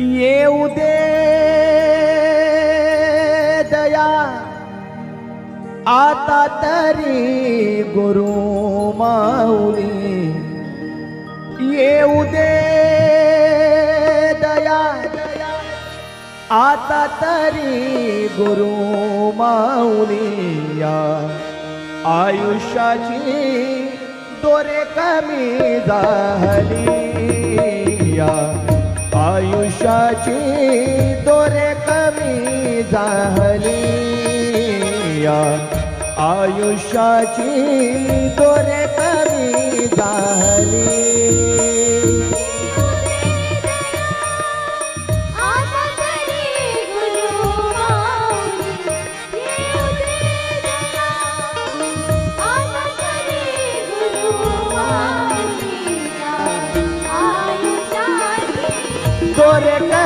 येऊ दे दया. आता तरी गुरु माऊली. येऊ दे दया. आता तरी गुरु माऊली. या आयुष्याची दोरे कमी झाली. या आयुष्याची दोरे कमी झाली. या आयुष्याची दोरे कमी झाली.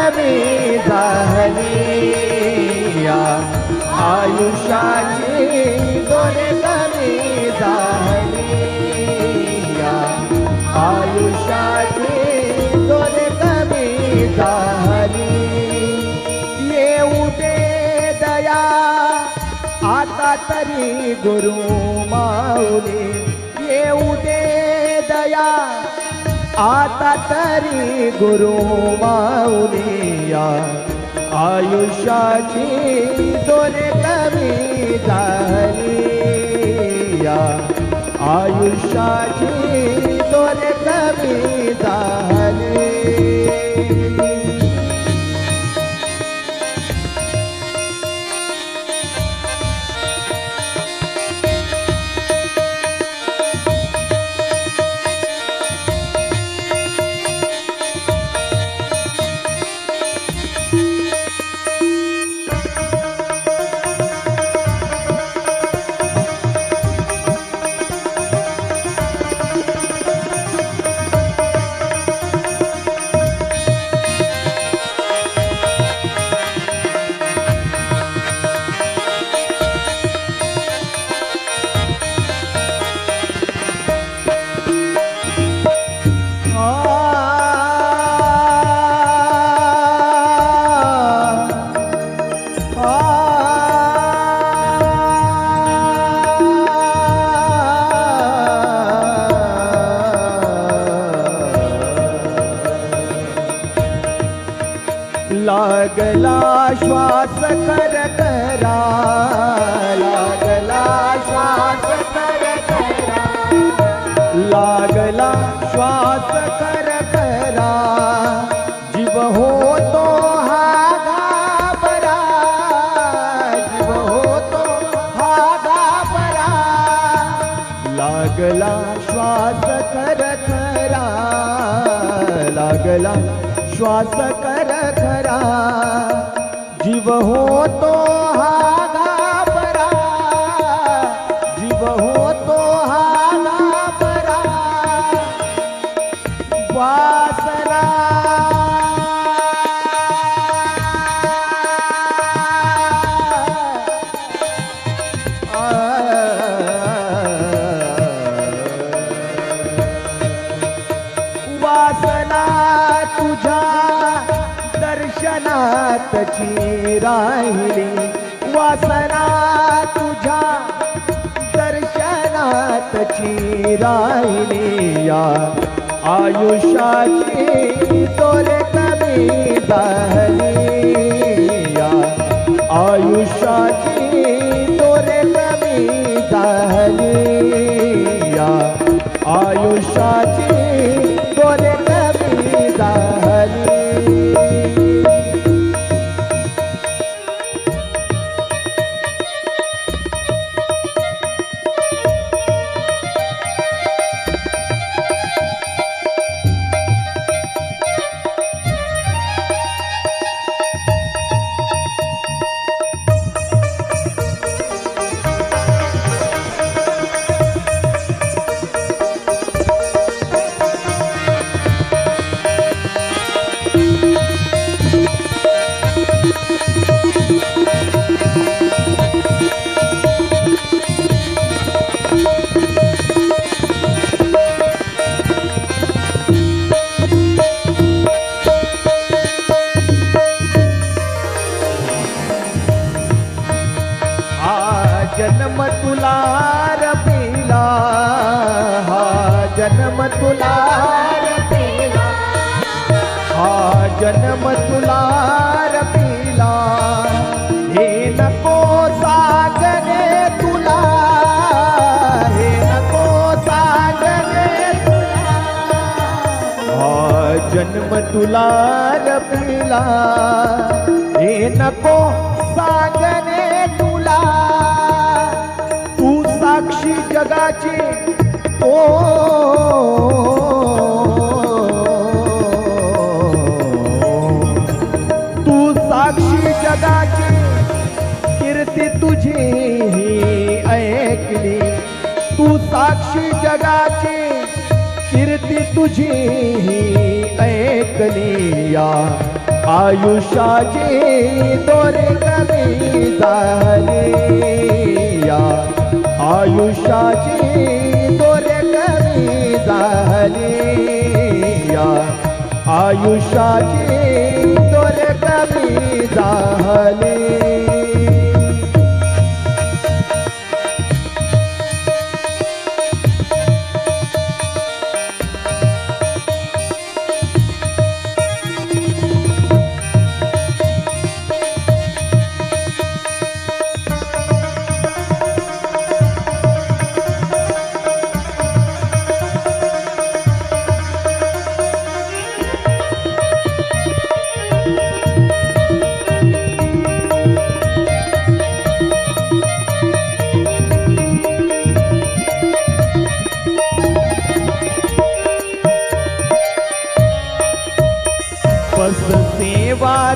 मी कमी झाली या आयुष्याची दोरे झाली या आयुष्याची दोरे कमी झाली येऊ दे दया आता तरी गुरु माऊली. आता तरी गुरु माऊनिया आयुष्याची दोरे कमी झाली या आयुष्याची दोरे कमी झाली. लागला श्वास कर करा. लागला श्वास कर करा. लागला श्वास कर करा. जीव होतो हा घाबरा. जीव होतो हा घाबरा. लागला श्वास कर करा. लागला श्वास खरा जीव होतो हा दर्शनातची राहिली. वासना तुझ्या दर्शनातची राहिली. या आयुष्याची तोरे कमी झाली. जन्म तुला रपिला हे नको सागने तुला. तू साक्षी जगाची ओ. तू साक्षी जगाची कीर्ती तुझी ही ऐकली. तू साक्षी जगाची कीर्ती तुझी ही ऐकली आयुष्याची दोरे कमी झाली या आयुष्याची दोरे कमी झाली या आयुष्याची दोरे कमी झाली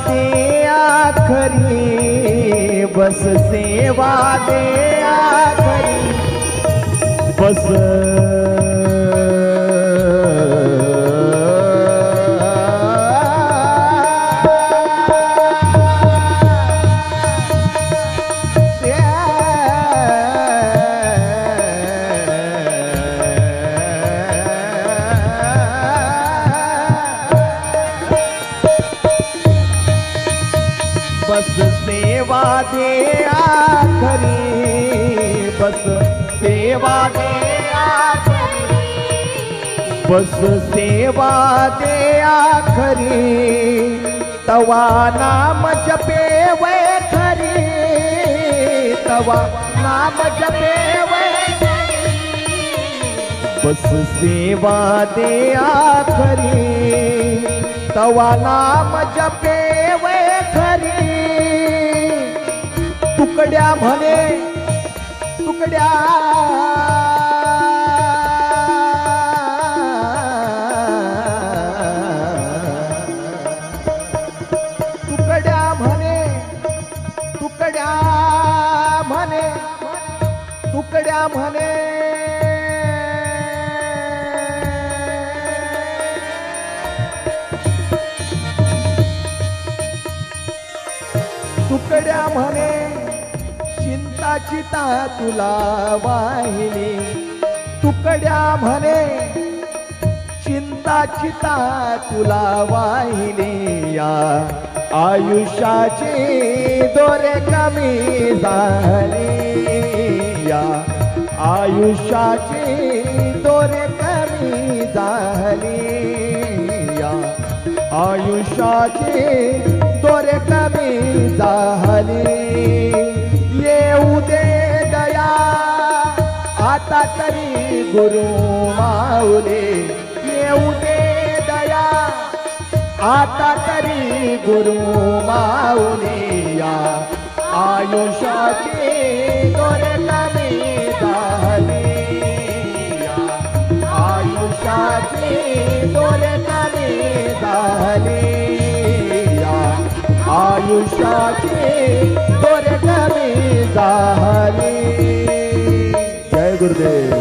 दे आखरी बस सेवा दे आखरी बस बस दे आखरी बस सेवा दे आखरी बस सेवा दे आखरी तवा नाम जपे वै खरी तवा नाम जपे वै बस सेवा दे आखरी तवा नाम जपे तुकड्या म्हणे तुकड्या. तुकड्या म्हणे तुकड्या म्हणे तुकड्या म्हणे. तुकड्या म्हणे चिता तुला वाहिली? तुकड्या म्हणे चिंता चिता तुला वाहिली या? आयुष्याचे दोरे कमी झाली या? आयुष्याचे दोरे कमी झाली या? आयुष्याचे दोरे कमी झाली आता तरी गुरु माऊले येऊ दे दया. आता तरी गुरु माऊले या. आयुष्याची दोरे कमी झाली या. आयुष्याची दोरे कमी झाली या. आयुष्याची दोरे कमी झाली today.